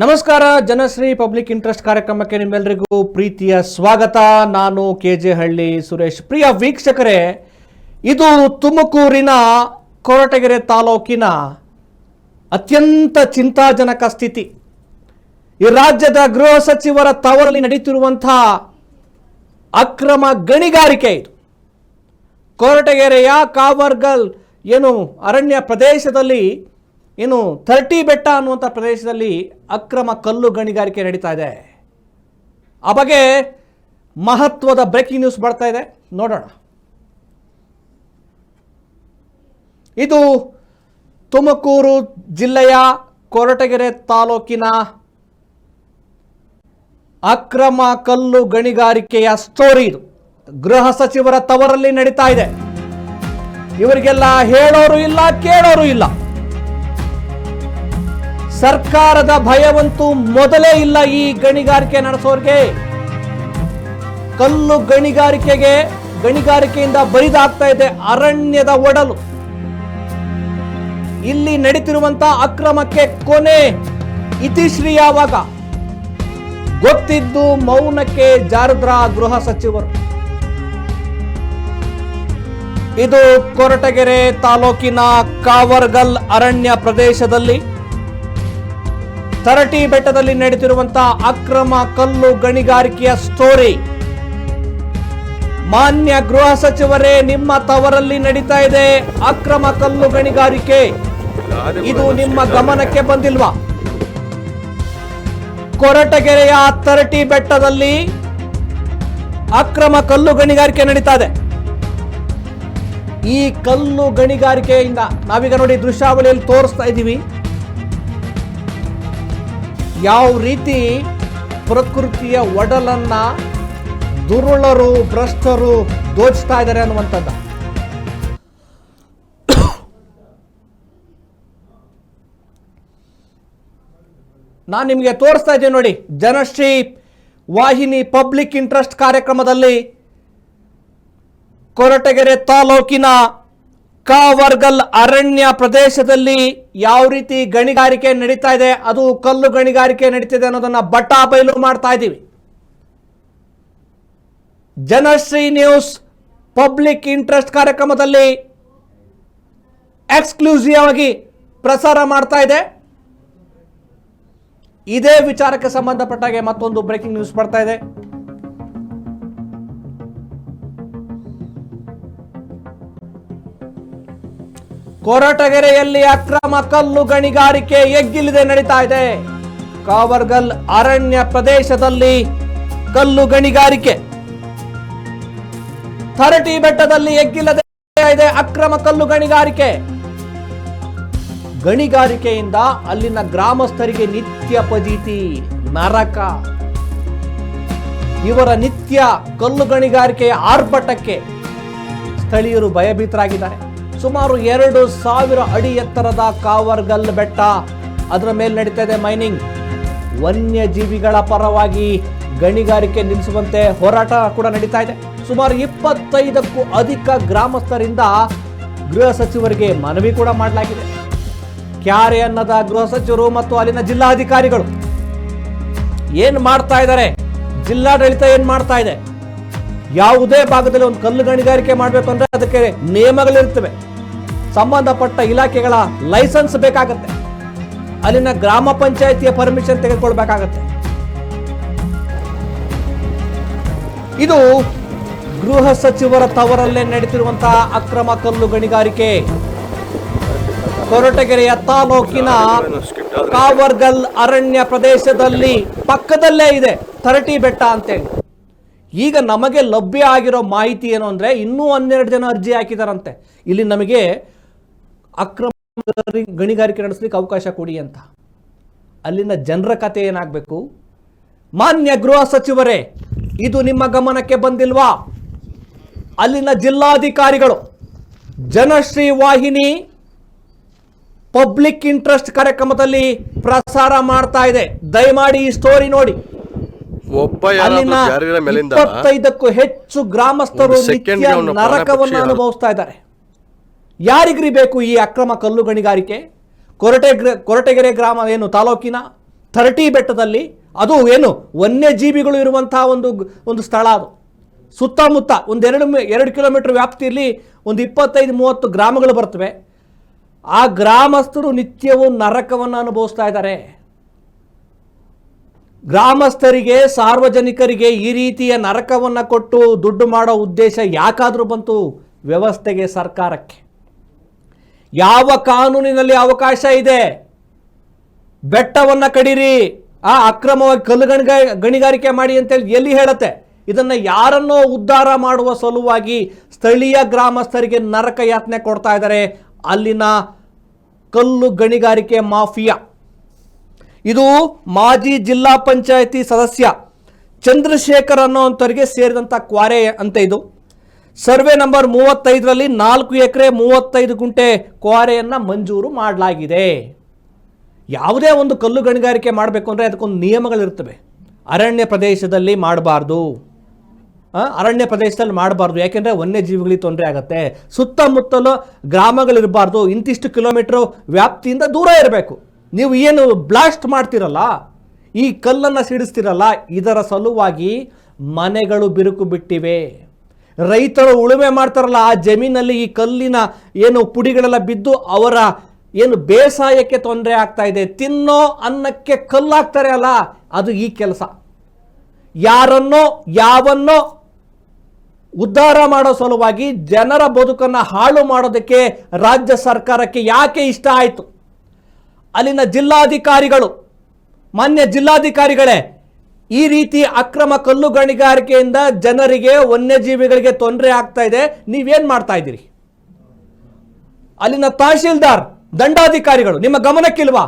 ನಮಸ್ಕಾರ, Janashree public interest ಕಾರ್ಯಕ್ರಮಕ್ಕೆ ನಿಮ್ಮೆಲ್ಲರಿಗೂ ಪ್ರೀತಿಯ ಸ್ವಾಗತ. ನಾನು ಕೆ ಜೆ ಹಳ್ಳಿ ಸುರೇಶ್. ಪ್ರಿಯ ವೀಕ್ಷಕರೇ, ಇದು ತುಮಕೂರಿನ ಕೊರಟಗೆರೆ ತಾಲೂಕಿನ ಅತ್ಯಂತ ಚಿಂತಾಜನಕ ಸ್ಥಿತಿ. ಈ ರಾಜ್ಯದ ಗೃಹ ಸಚಿವರ ತವರಲ್ಲಿ ನಡೀತಿರುವಂತಹ ಅಕ್ರಮ ಗಣಿಗಾರಿಕೆ ಇದು. ಕೊರಟಗೆರೆಯ ಕಾವರ್ಗಲ್, ಏನು ಅರಣ್ಯ ಪ್ರದೇಶದಲ್ಲಿ ಏನು ಥರ್ಟಿ ಬೆಟ್ಟ ಅನ್ನುವಂಥ ಪ್ರದೇಶದಲ್ಲಿ ಅಕ್ರಮ ಕಲ್ಲು ಗಣಿಗಾರಿಕೆ ನಡೀತಾ ಇದೆ. ಆ ಬಗ್ಗೆ ಮಹತ್ವದ ಬ್ರೇಕಿಂಗ್ ನ್ಯೂಸ್ ಬರ್ತಾ ಇದೆ. ನೋಡೋಣ. ಇದು ತುಮಕೂರು ಜಿಲ್ಲೆಯ ಕೊರಟಗೆರೆ ತಾಲೂಕಿನ ಅಕ್ರಮ ಕಲ್ಲು ಗಣಿಗಾರಿಕೆಯ ಸ್ಟೋರಿ ಇದು. ಗೃಹ ಸಚಿವರ ತವರಲ್ಲಿ ನಡೀತಾ ಇದೆ. ಇವರಿಗೆಲ್ಲ ಹೇಳೋರು ಇಲ್ಲ, ಕೇಳೋರು ಇಲ್ಲ. ಸರ್ಕಾರದ ಭಯವಂತೂ ಮೊದಲೇ ಇಲ್ಲ ಈ ಗಣಿಗಾರಿಕೆ ನಡೆಸೋರಿಗೆ. ಕಲ್ಲು ಗಣಿಗಾರಿಕೆಗೆ ಗಣಿಗಾರಿಕೆಯಿಂದ ಬರಿದಾಗ್ತಾ ಇದೆ ಅರಣ್ಯದ ಒಡಲು. ಇಲ್ಲಿ ನಡೀತಿರುವಂತ ಅಕ್ರಮಕ್ಕೆ ಕೊನೆ ಇತಿಶ್ರೀ ಯಾವಾಗ? ಗೊತ್ತಿದ್ದು ಮೌನಕ್ಕೆ ಜಾರದ್ರ ಗೃಹ ಸಚಿವರು. ಇದು ಕೊರಟಗೆರೆ ತಾಲೂಕಿನ ಕಾವರ್ಗಲ್ ಅರಣ್ಯ ಪ್ರದೇಶದಲ್ಲಿ ತರಟಿ ಬೆಟ್ಟದಲ್ಲಿ ನಡೆದಿರುವಂತಹ ಅಕ್ರಮ ಕಲ್ಲು ಗಣಿಗಾರಿಕೆಯ ಸ್ಟೋರಿ. ಮಾನ್ಯ ಗೃಹ ಸಚಿವರೇ, ನಿಮ್ಮ ತವರಲ್ಲಿ ನಡೀತಾ ಇದೆ ಅಕ್ರಮ ಕಲ್ಲು ಗಣಿಗಾರಿಕೆ. ಇದು ನಿಮ್ಮ ಗಮನಕ್ಕೆ ಬಂದಿಲ್ವಾ? ಕೊರಟಗೆರೆಯ ತರಟಿ ಬೆಟ್ಟದಲ್ಲಿ ಅಕ್ರಮ ಕಲ್ಲು ಗಣಿಗಾರಿಕೆ ನಡೀತಾ ಇದೆ. ಈ ಕಲ್ಲು ಗಣಿಗಾರಿಕೆಯಿಂದ ನಾವೀಗ ನೋಡಿ ದೃಶ್ಯಾವಳಿಯಲ್ಲಿ ತೋರಿಸ್ತಾ ಇದ್ದೀವಿ. ಯಾವ ರೀತಿ ಪ್ರಕೃತಿಯ ಒಡಲನ್ನ ದುರುಳರು, ಭ್ರಷ್ಟರು ದೋಚ್ತಾ ಇದ್ದಾರೆ ಅನ್ನುವಂಥದ್ದು. ನಾನು ನಿಮಗೆ ತೋರಿಸ್ತಾ ಇದ್ದೀನಿ ನೋಡಿ, ಜನಶ್ರೀ ವಾಹಿನಿ ಪಬ್ಲಿಕ್ ಇಂಟ್ರೆಸ್ಟ್ ಕಾರ್ಯಕ್ರಮದಲ್ಲಿ ಕೊರಟಗೆರೆ ತಾಲೂಕಿನ ಕಾವರ್ಗಲ್ ಅರಣ್ಯ ಪ್ರದೇಶದಲ್ಲಿ ಯಾವ ರೀತಿ ಗಣಿಗಾರಿಕೆ ನಡೀತಾ ಇದೆ, ಅದು ಕಲ್ಲು ಗಣಿಗಾರಿಕೆ ನಡೀತಿದೆ ಅನ್ನೋದನ್ನ ಬಟ್ಟಾ ಬಯಲು ಮಾಡ್ತಾ ಇದ್ದೀವಿ. ಜನಶ್ರೀ ನ್ಯೂಸ್ ಪಬ್ಲಿಕ್ ಇಂಟ್ರೆಸ್ಟ್ ಕಾರ್ಯಕ್ರಮದಲ್ಲಿ ಎಕ್ಸ್ಕ್ಲೂಸಿವ್ ಆಗಿ ಪ್ರಸಾರ ಮಾಡ್ತಾ ಇದೆ. ಇದೇ ವಿಚಾರಕ್ಕೆ ಸಂಬಂಧಪಟ್ಟಾಗೆ ಮತ್ತೊಂದು ಬ್ರೇಕಿಂಗ್ ನ್ಯೂಸ್ ಬರ್ತಾ ಇದೆ. ಕೊರಟಗೆರೆಯಲ್ಲಿ ಅಕ್ರಮ ಕಲ್ಲು ಗಣಿಗಾರಿಕೆ ಎಗ್ಗಿಲಿದೆ ನಡೀತಾ ಇದೆ. ಕಾವರ್ಗಲ್ ಅರಣ್ಯ ಪ್ರದೇಶದಲ್ಲಿ ಕಲ್ಲು ಗಣಿಗಾರಿಕೆ. ಥರಟಿ ಬೆಟ್ಟದಲ್ಲಿ ಎಗ್ಗಿಲ್ಲದೆ ಇದೆ ಅಕ್ರಮ ಕಲ್ಲು ಗಣಿಗಾರಿಕೆ. ಗಣಿಗಾರಿಕೆಯಿಂದ ಅಲ್ಲಿನ ಗ್ರಾಮಸ್ಥರಿಗೆ ನಿತ್ಯ ಪಜೀತಿ, ನರಕ. ಇವರ ನಿತ್ಯ ಕಲ್ಲು ಗಣಿಗಾರಿಕೆಯ ಆರ್ಭಟಕ್ಕೆ ಸ್ಥಳೀಯರು ಭಯಭೀತರಾಗಿದ್ದಾರೆ. ಸುಮಾರು ಎರಡು ಸಾವಿರ ಅಡಿ ಎತ್ತರದ ಕಾವರ್ಗಲ್ ಬೆಟ್ಟ. ಅದರ ಮೇಲೆ ನಡೀತಾ ಇದೆ ಮೈನಿಂಗ್. ವನ್ಯಜೀವಿಗಳ ಪರವಾಗಿ ಗಣಿಗಾರಿಕೆ ನಿಲ್ಲಿಸುವಂತೆ ಹೋರಾಟ ಕೂಡ ನಡೀತಾ ಇದೆ. ಸುಮಾರು ಇಪ್ಪತ್ತೈದಕ್ಕೂ ಅಧಿಕ ಗ್ರಾಮಸ್ಥರಿಂದ ಗೃಹ ಸಚಿವರಿಗೆ ಮನವಿ ಕೂಡ ಮಾಡಲಾಗಿದೆ. ಕ್ಯಾರೆ ಅನ್ನದ ಗೃಹ ಸಚಿವರು ಮತ್ತು ಅಲ್ಲಿನ ಜಿಲ್ಲಾಧಿಕಾರಿಗಳು ಏನ್ ಮಾಡ್ತಾ ಇದ್ದಾರೆ? ಜಿಲ್ಲಾಡಳಿತ ಏನ್ ಮಾಡ್ತಾ ಇದೆ? ಯಾವುದೇ ಭಾಗದಲ್ಲಿ ಒಂದು ಕಲ್ಲು ಗಣಿಗಾರಿಕೆ ಮಾಡಬೇಕು ಅಂದ್ರೆ ಅದಕ್ಕೆ ನಿಯಮಗಳಿರ್ತವೆ ಸಂಬಂಧಪಟ್ಟ ಇಲಾಖೆಗಳ ಲೈಸೆನ್ಸ್ ಬೇಕಾಗತ್ತೆ. ಅಲ್ಲಿನ ಗ್ರಾಮ ಪಂಚಾಯಿತಿಯ ಪರ್ಮಿಷನ್ ತೆಗೆದುಕೊಳ್ಬೇಕಾಗತ್ತೆ. ಇದು ಗೃಹ ಸಚಿವರ ತವರಲ್ಲೇ ನಡೆದಿರುವಂತಹ ಅಕ್ರಮ ಕಲ್ಲು ಗಣಿಗಾರಿಕೆ. ಕೊರಟಗೆರೆಯ ತಾಲೂಕಿನ ಕಾವರ್ಗಲ್ ಅರಣ್ಯ ಪ್ರದೇಶದಲ್ಲಿ ಪಕ್ಕದಲ್ಲೇ ಇದೆ ಥರಟಿ ಬೆಟ್ಟ ಅಂತೇಳಿ. ಈಗ ನಮಗೆ ಲಭ್ಯ ಆಗಿರೋ ಮಾಹಿತಿ ಏನು ಅಂದರೆ ಇನ್ನೂ ಹನ್ನೆರಡು ಜನ ಅರ್ಜಿ ಹಾಕಿದಾರಂತೆ. ಇಲ್ಲಿ ನಮಗೆ ಅಕ್ರಮ ಗಣಿಗಾರಿಕೆ ನಡೆಸಲಿಕ್ಕೆ ಅವಕಾಶ ಕೊಡಿ ಅಂತ. ಅಲ್ಲಿನ ಜನರ ಕತೆ ಏನಾಗಬೇಕು? ಮಾನ್ಯ ಗೃಹ ಸಚಿವರೇ, ಇದು ನಿಮ್ಮ ಗಮನಕ್ಕೆ ಬಂದಿಲ್ವಾ? ಅಲ್ಲಿನ ಜಿಲ್ಲಾಧಿಕಾರಿಗಳು, ಜನಶ್ರೀ ವಾಹಿನಿ ಪಬ್ಲಿಕ್ ಇಂಟ್ರೆಸ್ಟ್ ಕಾರ್ಯಕ್ರಮದಲ್ಲಿ ಪ್ರಸಾರ ಮಾಡ್ತಾ ಇದೆ. ದಯಮಾಡಿ ಈ ಸ್ಟೋರಿ ನೋಡಿ. ಒಬ್ಬ ಅಲ್ಲಿನ ಇಪ್ಪತ್ತೈದಕ್ಕೂ ಹೆಚ್ಚು ಗ್ರಾಮಸ್ಥರು ನಿತ್ಯ ನರಕವನ್ನು ಅನುಭವಿಸ್ತಾ ಇದ್ದಾರೆ. ಯಾರಿಗ್ರಿ ಬೇಕು ಈ ಅಕ್ರಮ ಕಲ್ಲು ಗಣಿಗಾರಿಕೆ? ಕೊರಟೆ ಕೊರಟೆಗೆರೆ ಗ್ರಾಮ ಏನು ತಾಲೂಕಿನ? ಥರ್ಟಿ ಬೆಟ್ಟದಲ್ಲಿ? ಅದು ಏನು ವನ್ಯಜೀವಿಗಳು ಇರುವಂತಹ ಒಂದು ಒಂದು ಸ್ಥಳ ಅದು. ಸುತ್ತಮುತ್ತ ಒಂದು ಎರಡು ಎರಡು ಕಿಲೋಮೀಟರ್ ವ್ಯಾಪ್ತಿಯಲ್ಲಿ ಒಂದು ಇಪ್ಪತ್ತೈದು ಮೂವತ್ತು ಗ್ರಾಮಗಳು ಬರ್ತವೆ ಆ ಗ್ರಾಮಸ್ಥರು ನಿತ್ಯವೂ ನರಕವನ್ನು ಅನುಭವಿಸ್ತಾ ಇದ್ದಾರೆ. ಗ್ರಾಮಸ್ಥರಿಗೆ, ಸಾರ್ವಜನಿಕರಿಗೆ ಈ ರೀತಿಯ ನರಕವನ್ನು ಕೊಟ್ಟು ದುಡ್ಡು ಮಾಡೋ ಉದ್ದೇಶ ಯಾಕಾದರೂ ಬಂತು ವ್ಯವಸ್ಥೆಗೆ ಸರ್ಕಾರಕ್ಕೆ. ಯಾವ ಕಾನೂನಿನಲ್ಲಿ ಅವಕಾಶ ಇದೆ? ಬೆಟ್ಟವನ್ನು ಕಡಿರಿ, ಆ ಅಕ್ರಮವಾಗಿ ಕಲ್ಲು ಗಣಿಗ ಗಣಿಗಾರಿಕೆ ಮಾಡಿ ಅಂತೇಳಿ ಎಲ್ಲಿ ಹೇಳುತ್ತೆ? ಇದನ್ನು ಯಾರನ್ನೋ ಉದ್ಧಾರ ಮಾಡುವ ಸಲುವಾಗಿ ಸ್ಥಳೀಯ ಗ್ರಾಮಸ್ಥರಿಗೆ ನರಕ ಯಾತನೆ ಕೊಡ್ತಾ ಇದ್ದಾರೆ ಅಲ್ಲಿನ ಕಲ್ಲು ಗಣಿಗಾರಿಕೆ ಮಾಫಿಯಾ. ಇದು ಮಾಜಿ ಜಿಲ್ಲಾ ಪಂಚಾಯತಿ ಸದಸ್ಯ ಚಂದ್ರಶೇಖರ್ ಅನ್ನೋವಂಥವ್ರಿಗೆ ಸೇರಿದಂಥ ಕ್ವಾರೆ ಅಂತ ಇದು. ಸರ್ವೆ ನಂಬರ್ ಮೂವತ್ತೈದರಲ್ಲಿ ನಾಲ್ಕು ಎಕರೆ ಮೂವತ್ತೈದು ಗುಂಟೆ ಕ್ವಾರೆಯನ್ನು ಮಂಜೂರು ಮಾಡಲಾಗಿದೆ. ಯಾವುದೇ ಒಂದು ಕಲ್ಲು ಗಣಿಗಾರಿಕೆ ಮಾಡಬೇಕು ಅಂದರೆ ಅದಕ್ಕೊಂದು ನಿಯಮಗಳಿರ್ತವೆ. ಅರಣ್ಯ ಪ್ರದೇಶದಲ್ಲಿ ಮಾಡಬಾರ್ದು. ಅರಣ್ಯ ಪ್ರದೇಶದಲ್ಲಿ ಮಾಡಬಾರ್ದು. ಯಾಕೆಂದರೆ ವನ್ಯಜೀವಿಗಳಿಗೆ ತೊಂದರೆ ಆಗುತ್ತೆ. ಸುತ್ತಮುತ್ತಲು ಗ್ರಾಮಗಳಿರಬಾರ್ದು. ಇಂತಿಷ್ಟು ಕಿಲೋಮೀಟ್ರ್ ವ್ಯಾಪ್ತಿಯಿಂದ ದೂರ ಇರಬೇಕು. ನೀವು ಏನು ಬ್ಲಾಸ್ಟ್ ಮಾಡ್ತಿರಲ್ಲ, ಈ ಕಲ್ಲನ್ನು ಸಿಡಿಸ್ತಿರಲ್ಲ, ಇದರ ಸಲುವಾಗಿ ಮನೆಗಳು ಬಿರುಕು ಬಿಟ್ಟಿವೆ. ರೈತರು ಉಳುಮೆ ಮಾಡ್ತಾರಲ್ಲ, ಆ ಜಮೀನಲ್ಲಿ ಈ ಕಲ್ಲಿನ ಏನು ಪುಡಿಗಳೆಲ್ಲ ಬಿದ್ದು ಅವರ ಏನು ಬೇಸಾಯಕ್ಕೆ ತೊಂದರೆ ಆಗ್ತಾ ಇದೆ. ತಿನ್ನೋ ಅನ್ನಕ್ಕೆ ಕಲ್ಲಾಗ್ತಾರೆ ಅಲ್ಲ, ಅದು ಈ ಕೆಲಸ. ಯಾರನ್ನೋ, ಯಾವನ್ನೋ ಉದ್ಧಾರ ಮಾಡೋ ಸಲುವಾಗಿ ಜನರ ಬದುಕನ್ನು ಹಾಳು ಮಾಡೋದಕ್ಕೆ ರಾಜ್ಯ ಸರ್ಕಾರಕ್ಕೆ ಯಾಕೆ ಇಷ್ಟ ಆಯಿತು? ಅಲ್ಲಿನ ಜಿಲ್ಲಾಧಿಕಾರಿಗಳು, ಮಾನ್ಯ ಜಿಲ್ಲಾಧಿಕಾರಿಗಳೇ, ಈ ರೀತಿ ಅಕ್ರಮ ಕಲ್ಲು ಗಣಿಗಾರಿಕೆಯಿಂದ ಜನರಿಗೆ ವನ್ಯಜೀವಿಗಳಿಗೆ ತೊಂದರೆ ಆಗ್ತಾ ಇದೆ. ನೀವೇನ್ ಮಾಡ್ತಾ ಇದ್ದೀರಿ? ಅಲ್ಲಿನ ತಹಶೀಲ್ದಾರ್, ದಂಡಾಧಿಕಾರಿಗಳು, ನಿಮ್ಮ ಗಮನಕ್ಕಿಲ್ವಾ?